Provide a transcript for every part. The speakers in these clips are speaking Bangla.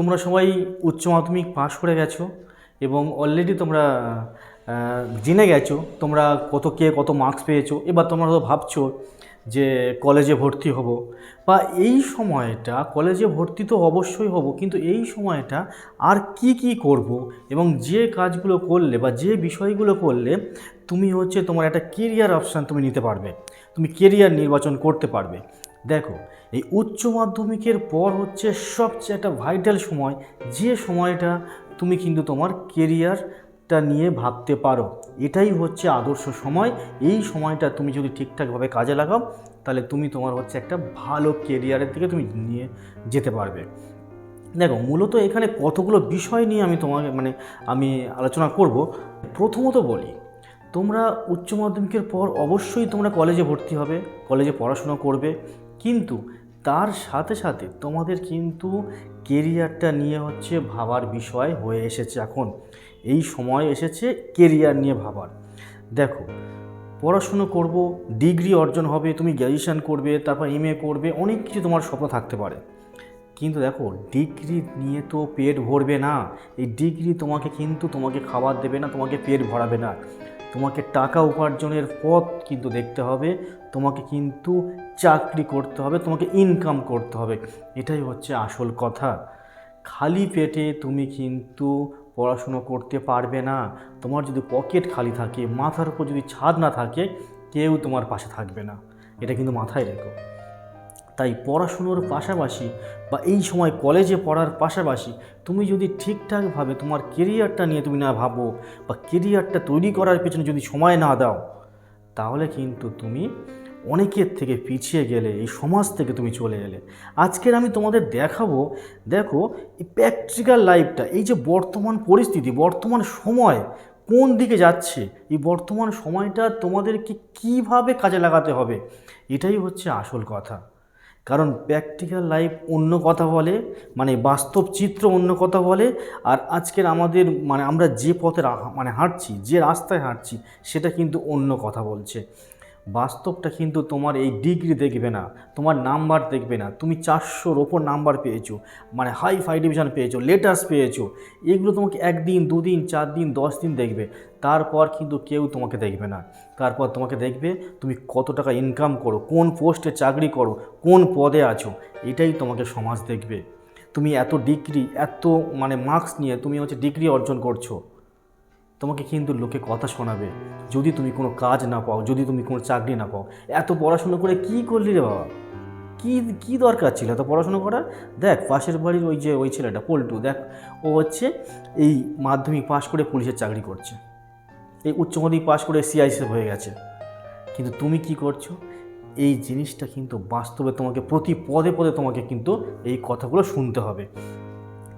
তোমরা সবাই উচ্চ মাধ্যমিক পাশ করে গেছো এবং অলরেডি তোমরা জেনে গেছো তোমরা কত কে কত মার্কস পেয়েছ, এবার তোমরা হয়তো ভাবছ যে কলেজে ভর্তি হব। বা এই সময়টা কলেজে ভর্তি তো অবশ্যই হব, কিন্তু এই সময়টা আর কি কি করব এবং যে কাজগুলো করলে বা যে বিষয়গুলো করলে তুমি হচ্ছে তোমার একটা কেরিয়ার অপশান তুমি নিতে পারবে, তুমি কেরিয়ার নির্বাচন করতে পারবে। দেখো, এই উচ্চ মাধ্যমিকের পর হচ্ছে সবচেয়ে একটা ভাইটাল সময়, যে সময়টা তুমি কিন্তু তোমার কেরিয়ারটা নিয়ে ভাবতে পারো। এটাই হচ্ছে আদর্শ সময়। এই সময়টা তুমি যদি ঠিকঠাকভাবে কাজে লাগাও, তাহলে তুমি তোমার হচ্ছে একটা ভালো কেরিয়ারের দিকে তুমি নিয়ে যেতে পারবে। দেখো, মূলত এখানে কতগুলো বিষয় নিয়ে আমি তোমাকে মানে আমি আলোচনা করব। প্রথমত বলি, তোমরা উচ্চ মাধ্যমিকের পর অবশ্যই তোমরা কলেজে ভর্তি হবে কলেজে পড়াশোনা করবে। কিন্তু তার সাথে সাথে তোমাদের কিন্তু কেরিয়ারটা নিয়ে হচ্ছে ভাবার বিষয় হয়ে এসেছে এখন। এই সময় এসেছে কেরিয়ার নিয়ে ভাবার। দেখো, পড়াশুনো করব, ডিগ্রি অর্জন হবে, তুমি গ্র্যাজুয়েশান করবে, তারপর এম করবে, অনেক কিছু তোমার স্বপ্ন থাকতে পারে। কিন্তু দেখো, ডিগ্রি নিয়ে তো পেট ভরবে না। এই ডিগ্রি তোমাকে কিন্তু তোমাকে খাবার দেবে না, তোমাকে পেট ভরাবে না। তোমাকে টাকা উপার্জনের পথ কিন্তু দেখতে হবে, তোমাকে কিন্তু চাকরি করতে হবে, তোমাকে ইনকাম করতে হবে। এটাই হচ্ছে আসল কথা। খালি পেটে তুমি কিন্তু পড়াশুনো করতে পারবে না। তোমার যদি পকেট খালি থাকে, মাথার উপর যদি ছাদ না থাকে, কেউ তোমার পাশে থাকবে না। এটা কিন্তু মাথায় রেখো। তাই পড়াশুনোর পাশাপাশি বা এই সময় কলেজে পড়ার পাশাপাশি তুমি যদি ঠিকঠাকভাবে তোমার কেরিয়ারটা নিয়ে তুমি না ভাবো বা কেরিয়ারটা তৈরি করার পেছনে যদি সময় না দাও, তাহলে কিন্তু তুমি অনেকের থেকে পিছিয়ে গেলে, এই সমাজ থেকে তুমি চলে গেলে। আজকের আমি তোমাদের দেখাবো, দেখো এই প্র্যাকটিক্যাল লাইফটা এই যে বর্তমান পরিস্থিতি, বর্তমান সময় কোন দিকে যাচ্ছে, এই বর্তমান সময়টা তোমাদেরকে কীভাবে কাজে লাগাতে হবে, এটাই হচ্ছে আসল কথা। কারণ প্র্যাকটিক্যাল লাইফ অন্য কথা বলে মানে বাস্তব চিত্র অন্য কথা বলে, আর আজকের আমাদের মানে আমরা যে পথে মানে হাঁটছি, যে রাস্তায় হাঁটছি, সেটা কিন্তু অন্য কথা বলছে। বাস্তবটা কিন্তু তোমার এই ডিগ্রি দেখবে না, তোমার নাম্বার দেখবে না, তুমি চারশোর ওপর নাম্বার পেয়েছ মানে হাই ফাই ডিভিশন পেয়েছ লেটার্স পেয়েছ, এগুলো তোমাকে একদিন, দুদিন চার দিন দশ দিন দেখবে, তারপর কিন্তু কেউ তোমাকে দেখবে না। তারপর তোমাকে দেখবে তুমি কত টাকা ইনকাম করো, কোন পোস্টে চাকরি করো, কোন পদে আছো, এটাই তোমাকে সমাজ দেখবে। তুমি এত ডিগ্রি এত মানে মার্কস নিয়ে তুমি হচ্ছে ডিগ্রি অর্জন করছ। তোমাকে কিন্তু লোকে কথা শোনাবে। যদি তুমি কোনো কাজ না পাও, যদি তুমি কোনো চাকরি না পাও, এত পড়াশুনো করে কি করলি রে বাবা? কি কি দরকার ছিল এত পড়াশুনো করার? দেখ, পাশের বাড়ির ওই যে, ওই ছেলেটা, পল্টু, দেখ, ও হচ্ছে এই মাধ্যমিক পাশ করে পুলিশের চাকরি করছে। এই উচ্চ মাধ্যমিক পাশ করে সিআইসি হয়ে গেছে। কিন্তু তুমি কি করছ? এই জিনিসটা কিন্তু বাস্তবে তোমাকে প্রতি পদে পদে তোমাকে কিন্তু এই কথাগুলো শুনতে হবে।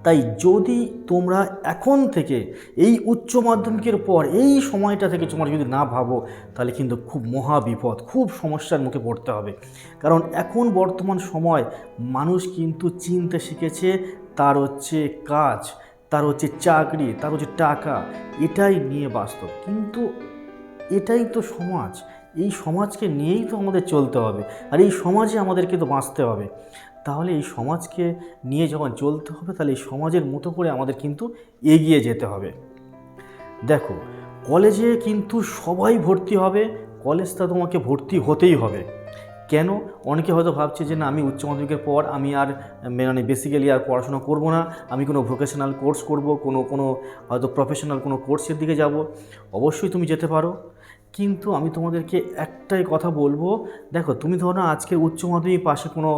তাই যদি তোমরা এখন থেকে এই উচ্চ মাধ্যমিকের পর এই সময়টা থেকে তোমরা যদি না ভাবো, তাহলে কিন্তু খুব মহা বিপদ, খুব সমস্যার মুখে পড়তে হবে। কারণ এখন বর্তমান সময় মানুষ কিন্তু চিনতে শিখেছে তার হচ্ছে কাজ, তার হচ্ছে চাকরি, তার হচ্ছে টাকা, এটাই নিয়ে বাস্তব। কিন্তু এটাই তো সমাজ, এই সমাজকে নিয়েই তো আমাদের চলতে হবে, আর এই সমাজে আমাদেরকে তো বাঁচতে হবে। তাহলে এই সমাজকে নিয়ে যখন চলতে হবে, তাহলে এই সমাজের মতো করে আমাদের কিন্তু এগিয়ে যেতে হবে। দেখো, কলেজে কিন্তু সবাই ভর্তি হবে কলেজটা তোমাকে ভর্তি হতেই হবে। কেন? অনেকে হয়তো ভাবছে যে না, আমি উচ্চ মাধ্যমিকের পর আমি আর মানে বেসিক্যালি আর পড়াশোনা করব না, আমি কোনো ভোকেশনাল কোর্স করব, কোনো কোনো হয়তো প্রফেশনাল কোনো কোর্সের দিকে যাব। অবশ্যই তুমি যেতে পারো। কিন্তু আমি তোমাদেরকে একটাই কথা বলব। দেখো, তুমি ধরো না আজকে উচ্চ মাধ্যমিক পাশে কোনো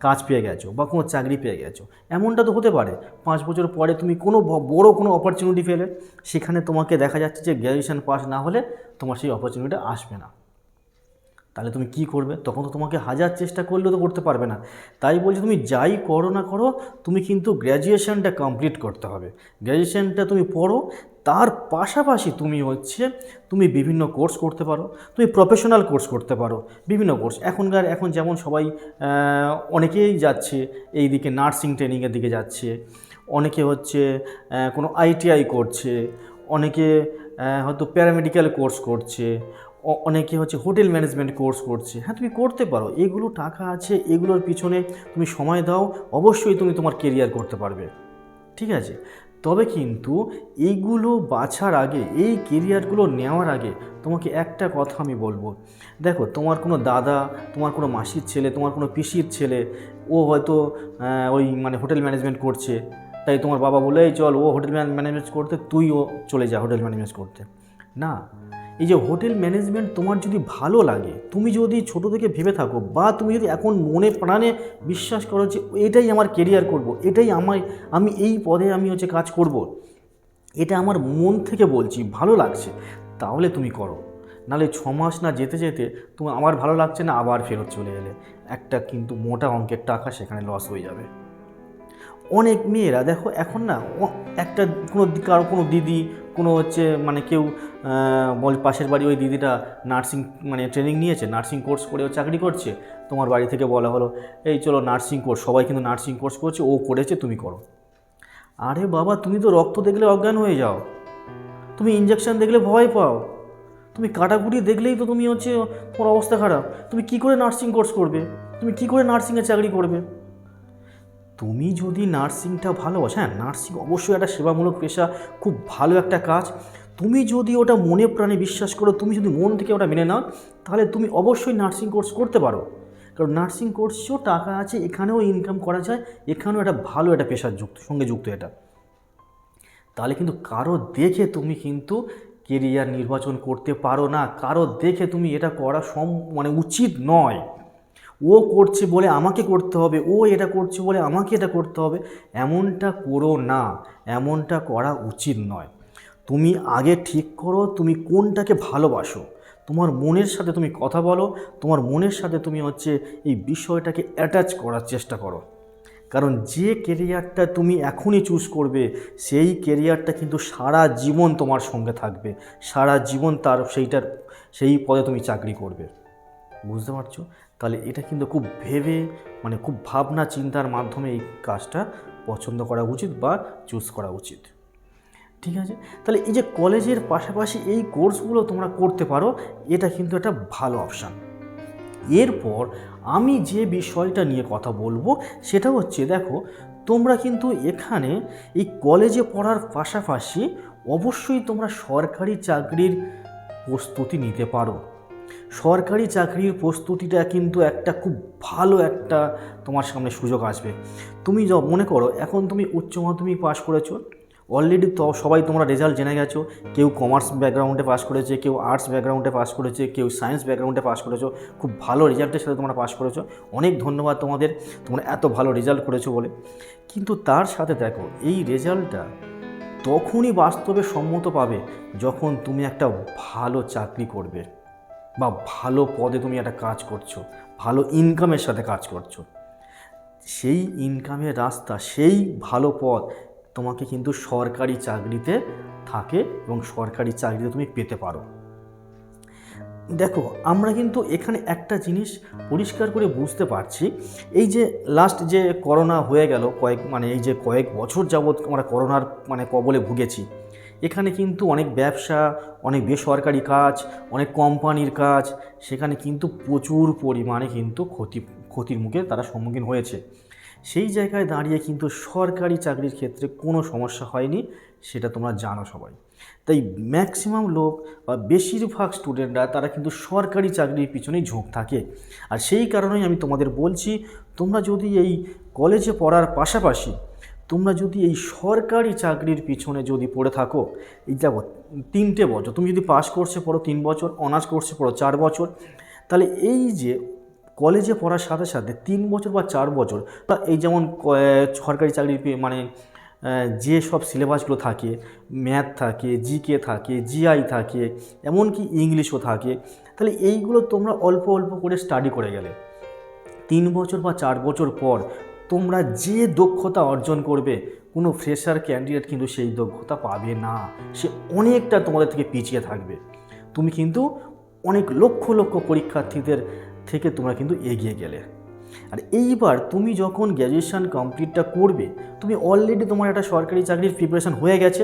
কাজ পেয়ে গেছো বা কোনো চাকরি পেয়ে গেছো। এমনটা তো হতে পারে। পাঁচ বছর পরে তুমি কোনো বড় কোনো অপরচুনিটি পেলে। সেখানে তোমাকে দেখা যাচ্ছে যে গ্র্যাজুয়েশন পাস না হলে তোমার সেই অপরচুনিটিটা আসবে না। তাহলে তুমি কি করবে? তখন তো তোমাকে হাজার চেষ্টা করলেও তো করতে পারবে না। তাই বলছি, তুমি যাই করো না করো, তুমি কিন্তু গ্র্যাজুয়েশনটা কমপ্লিট করতে হবে। গ্র্যাজুয়েশনটা তুমি পড়ো, তার পাশাপাশি তুমি হচ্ছে, তুমি বিভিন্ন কোর্স করতে পারো, তুমি প্রফেশনাল কোর্স করতে পারো, বিভিন্ন কোর্স এখনকার, এখন যেমন সবাই অনেকেই যাচ্ছে এই দিকে নার্সিং ট্রেনিংয়ের দিকে যাচ্ছে, অনেকে হচ্ছে কোনো আইটিআই করছে, অনেকে হয়তো প্যারামেডিক্যাল কোর্স করছে অনেকে হচ্ছে হোটেল ম্যানেজমেন্ট কোর্স করছে। হ্যাঁ তুমি করতে পারো। এগুলো টাকা আছে, এগুলোর পিছনে তুমি সময় দাও, অবশ্যই তুমি তোমার কেরিয়ার করতে পারবে। ঠিক আছে? তবে কিন্তু এইগুলো বাছার আগে, এই কেরিয়ারগুলো নেওয়ার আগে তোমাকে একটা কথা আমি বলব। দেখো, তোমার কোনো দাদা, তোমার কোনো মাসির ছেলে, তোমার কোনো পিসির ছেলে, ও হয়তো ওই মানে হোটেল ম্যানেজমেন্ট করছে। তাই তোমার বাবা বলেই চল, ও হোটেল ম্যানেজমেন্ট করতে, তুইও চলে যা হোটেল ম্যানেজমেন্ট করতে। না। এই যে হোটেল ম্যানেজমেন্ট তোমার যদি ভালো লাগে, তুমি যদি ছোট থেকে ভেবে থাকো বা তুমি যদি এখন মনে প্রাণে বিশ্বাস করো যে এটাই আমার কেরিয়ার করব, এটাই আমায়, আমি এই পদে আমি হচ্ছে কাজ করব, এটা আমার মন থেকে বলছি, ভালো লাগছে, তাহলে তুমি করো। নাহলে ছ মাস না যেতে যেতে তুমি, আমার ভালো লাগছে না, আবার ফেরত চলে এলে। একটা কিন্তু মোটা অঙ্কের টাকা সেখানে লস হয়ে যাবে। অনেক মেয়েরা, দেখো এখন না একটা কোনো কারও কোনো দিদি কোনো হচ্ছে মানে কেউ বল পাশের বাড়ি ওই দিদিটা নার্সিং মানে ট্রেনিং নিয়েছে, নার্সিং কোর্স করে ও চাকরি করছে, তোমার বাড়ি থেকে বলা হলো, এই চলো নার্সিং কোর্স সবাই কিন্তু নার্সিং কোর্স করছে, ও করেছে, তুমি করো। আরে বাবা, তুমি তো রক্ত দেখলে অজ্ঞান হয়ে যাও, তুমি ইঞ্জেকশন দেখলে ভয় পাও, তুমি কাটাকুটি দেখলেই তো তুমি হচ্ছে, তোমার অবস্থা খারাপ, তুমি কি করে নার্সিং কোর্স করবে, তুমি কি করে নার্সিংয়ে চাকরি করবে? তুমি যদি নার্সিংটা ভালোবাসো হ্যাঁ নার্সিং অবশ্যই একটা সেবামূলক পেশা, খুব ভালো একটা কাজ। তুমি যদি ওটা মনে প্রাণে বিশ্বাস করো, তুমি যদি মন থেকে ওটা মেনে নাও, তাহলে তুমি অবশ্যই নার্সিং কোর্স করতে পারো। কারণ নার্সিং কোর্সেও টাকা আছে, এখানেও ইনকাম করা যায়, এখানেও একটা ভালো একটা পেশার যুক্ত, সঙ্গে যুক্ত এটা। তাহলে কিন্তু কারও দেখে তুমি কিন্তু কেরিয়ার নির্বাচন করতে পারো না, কারও দেখে তুমি এটা করা সম মানে উচিত নয়। ও করছে বলে আমাকে করতে হবে, ও এটা করছে বলে আমাকে এটা করতে হবে, এমনটা করো না, এমনটা করা উচিত নয়। তুমি আগে ঠিক করো, তুমি কোনটাকে ভালোবাসো, তোমার মনের সাথে তুমি কথা বলো, তোমার মনের সাথে তুমি হচ্ছে এই বিষয়টাকে অ্যাটাচ করার চেষ্টা করো। কারণ যে কেরিয়ারটা তুমি এখনই চুজ করবে, সেই কেরিয়ারটা কিন্তু সারা জীবন তোমার সঙ্গে থাকবে, সারা জীবন তার সেইটার, সেই পদে তুমি চাকরি করবে। বুঝতে পারছ? তাহলে এটা কিন্তু খুব ভেবে মানে খুব ভাবনা চিন্তার মাধ্যমে এই কাজটা পছন্দ করা উচিত বা চুজ করা উচিত। ঠিক আছে? তাহলে এই যে কলেজের পাশাপাশি এই কোর্সগুলো তোমরা করতে পারো, এটা কিন্তু একটা ভালো অপশান এরপর আমি যে বিষয়টা নিয়ে কথা বলব, সেটা হচ্ছে দেখো, তোমরা কিন্তু এখানে এই কলেজে পড়ার পাশাপাশি অবশ্যই তোমরা সরকারি চাকরির প্রস্তুতি নিতে পারো। সরকারি চাকরির প্রস্তুতিটা কিন্তু একটা খুব ভালো একটা তোমার সামনে সুযোগ আসবে। তুমি য মনে করো, এখন তুমি উচ্চ মাধ্যমিক পাশ করেছ অলরেডি তো সবাই তোমরা রেজাল্ট জেনে গেছো, কেউ কমার্স ব্যাকগ্রাউন্ডে পাস করেছে, কেউ আর্টস ব্যাকগ্রাউন্ডে পাস করেছে, কেউ সায়েন্স ব্যাকগ্রাউন্ডে পাস করেছ, খুব ভালো রেজাল্টের সাথে তোমরা পাস করেছ, অনেক ধন্যবাদ তোমাদের, তোমরা এত ভালো রেজাল্ট করেছ বলে। কিন্তু তার সাথে দেখো, এই রেজাল্টটা তখনই বাস্তবে সম্মত পাবে যখন তুমি একটা ভালো চাকরি করবে। বা ভালো পদে তুমি একটা কাজ করছ, ভালো ইনকামের সাথে কাজ করছ, সেই ইনকামের রাস্তা, সেই ভালো পথ তোমাকে কিন্তু সরকারি চাকরিতে থাকে এবং সরকারি চাকরিতে তুমি পেতে পারো। দেখো, আমরা কিন্তু এখানে একটা জিনিস পরিষ্কার করে বুঝতে পারছি, এই যে লাস্ট যে করোনা হয়ে গেল, কয়েক মানে এই যে কয়েক বছর যাবৎ আমরা করোনার মানে কবলে ভুগেছি এখানে কিন্তু অনেক ব্যবসা, অনেক বেসরকারি কাজ, অনেক কোম্পানির কাজ, সেখানে কিন্তু প্রচুর পরিমাণে কিন্তু ক্ষতি, ক্ষতির মুখে তারা সম্মুখীন হয়েছে। সেই জায়গায় দাঁড়িয়ে কিন্তু সরকারি চাকরির ক্ষেত্রে কোনো সমস্যা হয়নি, সেটা তোমরা জানো সবাই। তাই ম্যাক্সিমাম লোক বা বেশিরভাগ স্টুডেন্টরা তারা কিন্তু সরকারি চাকরির পিছনেই ঝোঁক থাকে। আর সেই কারণেই আমি তোমাদের বলছি, তোমরা যদি এই কলেজে পড়ার পাশাপাশি তোমরা যদি এই সরকারি চাকরির পিছনে যদি পড়ে থাকো, এই দেখো, তিনটে বছর, তুমি যদি পাস কোর্সে পড়ো তিন বছর অনার্স কোর্সে পড়ো চার বছর, তাহলে এই যে কলেজে পড়ার সাথে সাথে তিন বছর বা চার বছর এই যেমন সরকারি চাকরির মানে যে সব সিলেবাসগুলো থাকে ম্যাথ থাকে জিকে থাকে জিআই থাকে, এমনকি ইংলিশও থাকে, তাহলে এইগুলো তোমরা অল্প অল্প করে স্টাডি করে গেলে, তিন বছর বা চার বছর পর তোমরা যে দক্ষতা অর্জন করবে, কোনো ফ্রেশার ক্যান্ডিডেট কিন্তু সেই দক্ষতা পাবে না। সে অনেকটা তোমাদের থেকে পিছিয়ে থাকবে। তুমি কিন্তু অনেক লক্ষ লক্ষ পরীক্ষার্থীদের থেকে তোমরা কিন্তু এগিয়ে গেলে। আর এইবার তুমি যখন গ্র্যাজুয়েশান কমপ্লিটটা করবে, তুমি অলরেডি তোমার একটা সরকারি চাকরির প্রিপারেশান হয়ে গেছে।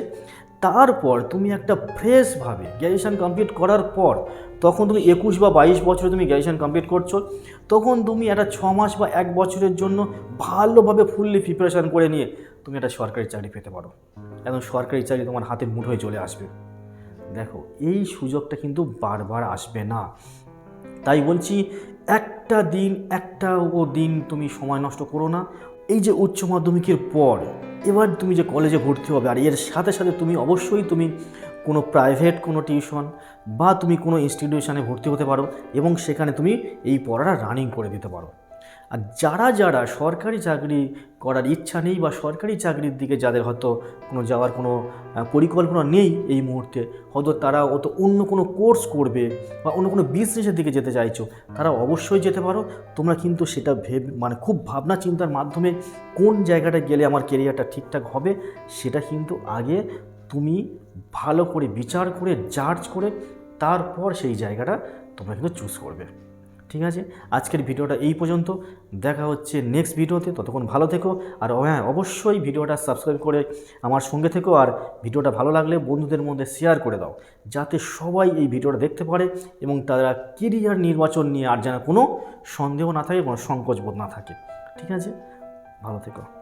তারপর তুমি একটা ফ্রেশভাবে গ্র্যাজুয়েশন কমপ্লিট করার পর, তখন তুমি একুশ বা বাইশ বছরে তুমি গ্র্যাজুয়েশন কমপ্লিট করছ, তখন তুমি একটা ছ মাস বা এক বছরের জন্য ভালোভাবে ফুললি প্রিপারেশান করে নিয়ে তুমি একটা সরকারি চাকরি পেতে পারো। একদম সরকারি চাকরি তোমার হাতের মুঠোয় চলে আসবে। দেখো, এই সুযোগটা কিন্তু বারবার আসবে না। তাই বলছি, একটা দিন একটা দিন তুমি সময় নষ্ট করো না। এই যে উচ্চ মাধ্যমিকের পর এবার তুমি যে কলেজে ভর্তি হবে, আর এর সাথে সাথে তুমি অবশ্যই তুমি কোনো প্রাইভেট কোনো টিউশন বা তুমি কোনো ইনস্টিটিউশনে ভর্তি হতে পারো এবং সেখানে তুমি এই পড়াটা রানিং করে দিতে পারো। আর যারা যারা সরকারি চাকরি করার ইচ্ছা নেই বা সরকারি চাকরির দিকে যাদের হয়তো কোনো যাওয়ার কোনো পরিকল্পনা নেই এই মুহূর্তে, হয়তো তারা অত অন্য কোনো কোর্স করবে বা অন্য কোনো বিজনেসের দিকে যেতে চাইছো, তারা অবশ্যই যেতে পারো। তোমরা কিন্তু সেটা ভেব মানে খুব ভাবনা চিন্তার মাধ্যমে কোন জায়গাটা গেলে আমার কেরিয়ারটা ঠিকঠাক হবে, সেটা কিন্তু আগে তুমি ভালো করে বিচার করে জাজ করে, তারপর সেই জায়গাটা তোমরা কিন্তু চুজ করবে। ঠিক আছে? আজকের ভিডিওটা এই পর্যন্ত। দেখা হচ্ছে নেক্সট ভিডিওতে। ততক্ষণ ভালো থেকো। আর হ্যাঁ অবশ্যই ভিডিওটা সাবস্ক্রাইব করে আমার সঙ্গে থেকো। আর ভিডিওটা ভালো লাগলে বন্ধুদের মধ্যে শেয়ার করে দাও। যাতে সবাই এই ভিডিওটা দেখতে পারে এবং তারা কেরিয়ার নির্বাচন নিয়ে আর যেন কোনো সন্দেহ না থাকে, কোনো সংকোচবোধ না থাকে। ঠিক আছে? ভালো থেকো।